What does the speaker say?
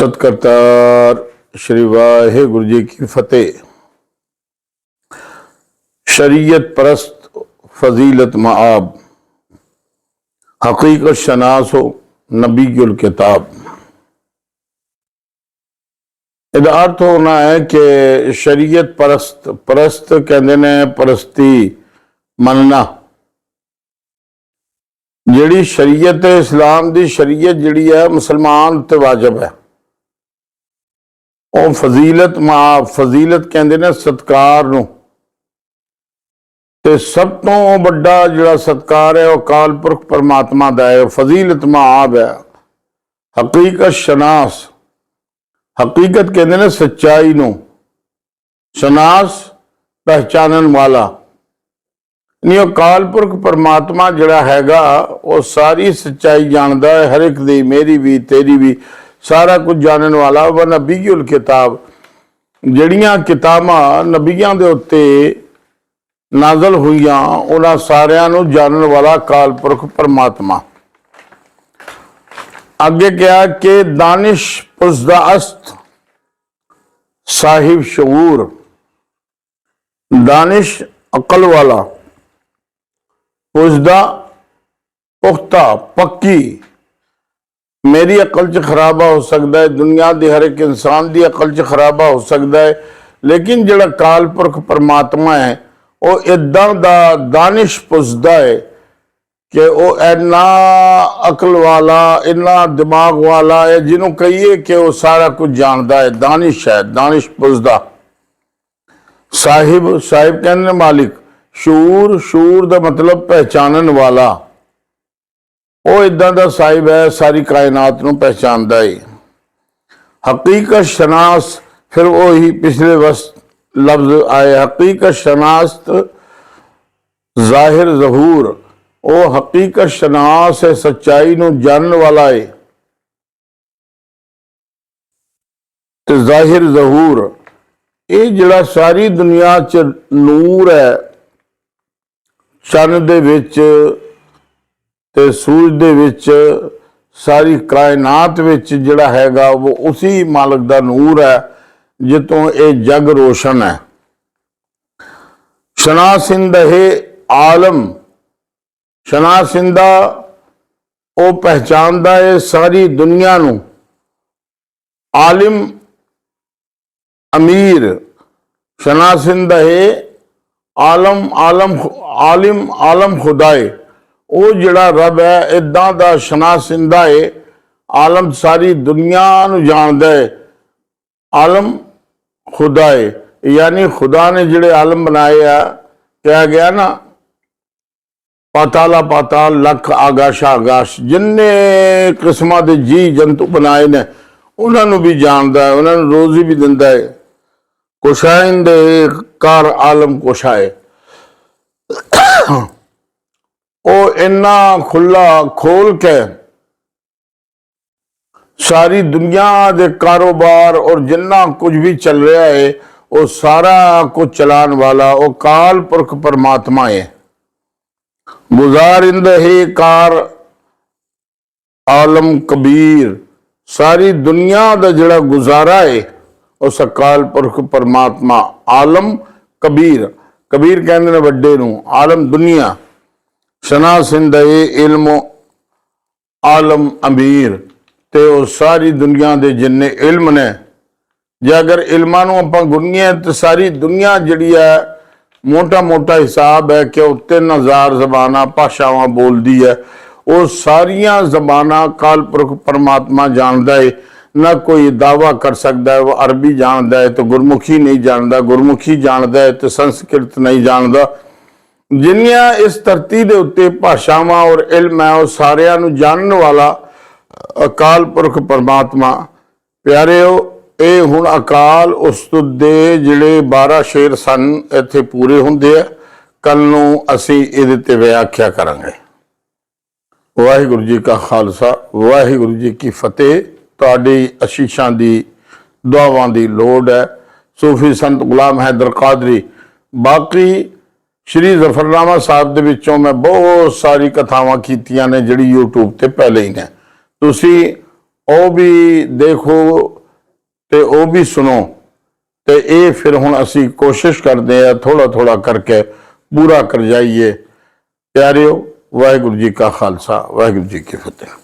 ਸਤਿਕਰਤਾਰ ਸ਼੍ਰੀ ਵਾਹਿਗੁਰੂ ਜੀ ਕੀ ਫਤਿਹ ਸ਼ਰੀਅਤ ਪ੍ਰਸਤ ਫਜ਼ੀਲਤ ਮਾਬ ਹਕੀਕਤ ਸ਼ਨਾਸ ਹੋ ਨਬੀ ਗੁਲ ਕਿਤਾਬ ਇਹਦਾ ਅਰਥ ਹੋਣਾ ਹੈ ਕਿ ਸ਼ਰੀਅਤ ਪ੍ਰਸਤ ਪ੍ਰਸਤ ਕਹਿੰਦੇ ਨੇ ਪ੍ਰਸਤੀ ਮੰਨਣਾ ਜਿਹੜੀ ਸ਼ਰੀਅਤ ਹੈ ਇਸਲਾਮ ਦੀ ਸ਼ਰੀਅਤ ਜਿਹੜੀ ਹੈ ਮੁਸਲਮਾਨ ਤੇ ਵਾਜਬ ਹੈ ਉਹ ਫਜ਼ੀਲਤ, ਮਾ ਫਜ਼ੀਲਤ ਕਹਿੰਦੇ ਨੇ ਸਤਕਾਰ ਨੂੰ। ਤੇ ਸਭ ਤੋਂ ਵੱਡਾ ਜਿਹੜਾ ਸਤਕਾਰ ਹੈ, ਉਹ ਅਕਾਲ ਪੁਰਖ ਪਰਮਾਤਮਾ ਦਾ ਹੈ। ਫਜ਼ੀਲਤ ਮਾਬ ਹੈ। ਹਕੀਕਤ ਸ਼ਨਾਸ। ਹਕੀਕਤ ਕਹਿੰਦੇ ਨੇ ਸੱਚਾਈ ਨੂੰ। ਸ਼ਨਾਸ, ਪਹਿਚਾਨਣ ਵਾਲਾ। ਨਹੀਂ ਅਕਾਲ ਪੁਰਖ ਪਰਮਾਤਮਾ ਜਿਹੜਾ ਹੈਗਾ, ਉਹ ਸਾਰੀ ਸੱਚਾਈ ਜਾਣਦਾ ਹੈ। ਹਰ ਇੱਕ ਦੀ, ਮੇਰੀ ਵੀ, ਤੇਰੀ ਵੀ। ਸਾਰਾ ਕੁਝ ਜਾਣਨ ਵਾਲਾ ਉਹ ਨਬੀਉਲ ਕਿਤਾਬ ਜਿਹੜੀਆਂ ਕਿਤਾਬਾਂ ਨਬੀਆਂ ਦੇ ਉੱਤੇ ਨਾਜ਼ਲ ਹੋਈਆਂ, ਉਹਨਾਂ ਸਾਰਿਆਂ ਨੂੰ ਜਾਣਨ ਵਾਲਾ ਅਕਾਲ ਪੁਰਖ ਪਰਮਾਤਮਾ। ਅੱਗੇ ਕਿਹਾ ਕਿ ਦਾਨਿਸ਼ ਉਸਦਾ ਅਸਤ ਸਾਹਿਬ ਸ਼ੂਰ ਦਾਨਿਸ਼ ਅਕਲ ਵਾਲਾ ਉਸਦਾ ਪੁਖਤਾ, ਪੱਕੀ। ਮੇਰੀ ਅਕਲ 'ਚ ਖਰਾਬਾ ਹੋ ਸਕਦਾ ਹੈ ਦੁਨੀਆ ਦੇ ਹਰ ਇੱਕ ਇਨਸਾਨ ਦੀ ਅਕਲ 'ਚ ਖਰਾਬਾ ਹੋ ਸਕਦਾ ਹੈ ਲੇਕਿਨ ਜਿਹੜਾ ਕਾਲ ਪੁਰਖ ਪਰਮਾਤਮਾ ਹੈ ਉਹ ਇਦਾਂ ਦਾ ਦਾਨਿਸ਼ ਪੁੱਛਦਾ ਹੈ ਕਿ ਉਹ ਇੰਨਾ ਅਕਲ ਵਾਲਾ ਇੰਨਾ ਦਿਮਾਗ ਵਾਲਾ ਹੈ ਜਿਹਨੂੰ ਕਹੀਏ ਕਿ ਉਹ ਸਾਰਾ ਕੁਝ ਜਾਣਦਾ ਹੈ ਦਾਨਿਸ਼ ਹੈ ਦਾਨਿਸ਼ ਪੁੱਛਦਾ ਸਾਹਿਬ ਸਾਹਿਬ ਕਹਿੰਦੇ ਨੇ ਮਾਲਿਕ ਸ਼ੂਰ ਸ਼ੂਰ ਦਾ ਮਤਲਬ ਪਹਿਚਾਨਣ ਵਾਲਾ ਉਹ ਇਦਾਂ ਦਾ ਸਾਹਿਬ ਹੈ, ਸਾਰੀ ਕਾਇਨਾਤ ਨੂੰ ਪਹਿਚਾਨਦਾ ਏ। ਹਕੀਕਤ ਸ਼ਨਾਸ ਫਿਰ ਉਹੀ ਪਿਛਲੇ ਵਸ, ਲਫ਼ਜ਼ ਆਏ। ਹਕੀਕਤ ਸ਼ਨਾਸਤ ਜ਼ਾਹਿਰ ਜ਼ਹੂਰ, ਉਹ ਹਕੀਕਤ ਸ਼ਨਾਸ ਹੈ, ਸੱਚਾਈ ਨੂੰ ਜਾਣਨ ਵਾਲਾ ਏ। ਤੇ ਜ਼ਾਹਿਰ ਜ਼ਹੂਰ, ਇਹ ਜਿਹੜਾ ਸਾਰੀ ਦੁਨੀਆ 'ਚ ਨੂਰ ਹੈ, ਚੰਨ ਦੇ ਵਿੱਚ ਤੇ ਸੂਰਜ ਦੇ ਵਿੱਚ ਸਾਰੀ ਕਾਇਨਾਤ ਵਿੱਚ ਜਿਹੜਾ ਹੈਗਾ ਉਹ ਉਸੇ ਮਾਲਕ ਦਾ ਨੂਰ ਹੈ ਜਿੱਤੋਂ ਇਹ ਜਗ ਰੋਸ਼ਨ ਹੈ। ਸ਼ਨਾ ਸਿੰਦਹੇ ਆਲਮ। ਸ਼ਨਾ ਸਿੰਦਾ ਉਹ ਪਹਿਚਾਨਦਾ ਹੈ ਸਾਰੀ ਦੁਨੀਆ ਨੂੰ। ਆਲਮ ਅਮੀਰ। ਸ਼ਨਾ ਸਿੰਦਹੇ ਆਲਮ ਆਲਮ ਆਲਿਮ, ਆਲਮ ਖੁਦਾਏ। ਉਹ ਜਿਹੜਾ ਰੱਬ ਹੈ ਇਦਾਂ ਦਾ ਸ਼ਨਾਸਿੰਦਾ ਏ। ਆਲਮ ਸਾਰੀ ਦੁਨੀਆ ਨੂੰ ਜਾਣਦਾ ਏ। ਆਲਮ ਖੁਦਾ ਏ। ਯਾਨੀ ਖੁਦਾ ਨੇ ਜਿਹੜੇ ਆਲਮ ਬਣਾਏ ਆ, ਕਿਹਾ ਗਿਆ ਨਾ, ਪਾਤਾਲਾ ਪਾਤਾਲ, ਲੱਖ ਆਗਾਸ਼ ਆਗਾਸ਼, ਜਿੰਨੇ ਕਿਸਮਾਂ ਦੇ ਜੀ ਜੰਤੂ ਬਣਾਏ ਨੇ, ਉਹਨਾਂ ਨੂੰ ਵੀ ਜਾਣਦਾ ਹੈ ਉਹਨਾਂ ਨੂੰ ਰੋਜ਼ੀ ਵੀ ਦਿੰਦਾ ਹੈ ਕੁਸ਼ਾਇਨ ਦੇ ਕਾਰ ਆਲਮ ਕੁਸ਼ਾਏ ਉਹ ਇੰਨਾ ਖੁੱਲਾ ਖੋਲ ਕੇ ਸਾਰੀ ਦੁਨੀਆ ਦੇ ਕਾਰੋਬਾਰ ਔਰ ਜਿੰਨਾ ਕੁਝ ਵੀ ਚੱਲ ਰਿਹਾ ਹੈ ਉਹ ਸਾਰਾ ਕੁਝ ਚਲਾਉਣ ਵਾਲਾ, ਉਹ ਕਾਲ ਪੁਰਖ ਪਰਮਾਤਮਾ ਹੈ ਗੁਜ਼ਾਰਿੰਦ ਹੈ ਕਾਰ ਆਲਮ ਕਬੀਰ। ਸਾਰੀ ਦੁਨੀਆ ਦਾ ਜਿਹੜਾ ਗੁਜ਼ਾਰਾ ਹੈ ਉਹ ਅਕਾਲ ਪੁਰਖ ਪਰਮਾਤਮਾ ਆਲਮ ਕਬੀਰ। ਕਬੀਰ ਕਹਿੰਦੇ ਨੇ ਵੱਡੇ ਨੂੰ, ਆਲਮ ਦੁਨੀਆ। ਸ਼ਨਾ ਸਿੰਦਏ ਇਲਮ, ਆਲਮ, ਅਮੀਰ ਤੇ ਉਹ ਸਾਰੀ ਦੁਨੀਆ ਦੇ ਜਿੰਨੇ ਇਲਮ ਨੇ, ਜੇ ਅਗਰ ਇਲਮਾਂ ਨੂੰ ਆਪਾਂ ਗੁਣੀਏ ਤੇ ਸਾਰੀ ਦੁਨੀਆ ਜਿਹੜੀ ਹੈ ਮੋਟਾ ਮੋਟਾ ਹਿਸਾਬ ਹੈ ਕਿ ਉਹ 3000 ਜ਼ਬਾਨਾਂ, ਭਾਸ਼ਾਵਾਂ ਬੋਲਦੀ ਹੈ। ਉਹ ਸਾਰੀਆਂ ਜ਼ਬਾਨਾਂ ਕਾਲ ਪੁਰਖ ਪਰਮਾਤਮਾ ਜਾਣਦਾ ਹੈ ਨਾ ਕੋਈ ਦਾਵਾ ਕਰ ਸਕਦਾ ਹੈ, ਉਹ ਅਰਬੀ ਜਾਣਦਾ ਹੈ ਤੇ ਗੁਰਮੁਖੀ ਨਹੀਂ ਜਾਣਦਾ, ਗੁਰਮੁਖੀ ਜਾਣਦਾ ਹੈ ਤੇ ਸੰਸਕ੍ਰਿਤ ਨਹੀਂ ਜਾਣਦਾ। ਜਿੰਨੀਆਂ ਇਸ ਧਰਤੀ ਦੇ ਉੱਤੇ ਭਾਸ਼ਾਵਾਂ ਔਰ ਇਲਮ ਹੈ, ਉਹ ਸਾਰਿਆਂ ਨੂੰ ਜਾਣਨ ਵਾਲਾ ਅਕਾਲ ਪੁਰਖ ਪਰਮਾਤਮਾ। ਪਿਆਰਿਓ, ਇਹ ਹੁਣ ਅਕਾਲ ਉਸਤਤ ਦੇ ਜਿਹੜੇ 12 ਸ਼ੇਰ ਸਨ, ਇੱਥੇ ਪੂਰੇ ਹੁੰਦੇ ਆ। ਕੱਲ ਨੂੰ ਅਸੀਂ ਇਹਦੇ ਤੇ ਵਿਆਖਿਆ ਕਰਾਂਗੇ। ਵਾਹਿਗੁਰੂ ਜੀ ਕਾ ਖਾਲਸਾ, ਵਾਹਿਗੁਰੂ ਜੀ ਕੀ ਫਤਿਹ। ਤੁਹਾਡੀ ਅਸ਼ੀਸ਼ਾਂ ਦੀ, ਦੁਆਵਾਂ ਦੀ ਲੋੜ ਹੈ। ਸੂਫੀ ਸੰਤ ਗੁਲਾਮ ਹੈਦਰ ਕਾਦਰੀ। ਬਾਕੀ ਸ਼੍ਰੀ ਜ਼ਫਰਨਾਮਾ ਸਾਹਿਬ ਦੇ ਵਿੱਚੋਂ ਮੈਂ ਬਹੁਤ ਸਾਰੀ ਕਥਾਵਾਂ ਕੀਤੀਆਂ ਨੇ ਜਿਹੜੀ YouTube ਤੇ ਪਹਿਲੇ ਹੀ ਨੇ। ਤੁਸੀਂ ਉਹ ਵੀ ਦੇਖੋ ਤੇ ਉਹ ਵੀ ਸੁਣੋ ਤੇ ਇਹ ਫਿਰ ਹੁਣ ਅਸੀਂ ਕੋਸ਼ਿਸ਼ ਕਰਦੇ ਆ ਥੋੜਾ ਥੋੜਾ ਕਰਕੇ ਪੂਰਾ ਕਰ ਜਾਈਏ ਪਿਆਰਿਓ, ਵਾਹਿਗੁਰੂ ਜੀ ਕਾ ਖਾਲਸਾ, ਵਾਹਿਗੁਰੂ ਜੀ ਕੀ ਫਤਿਹ।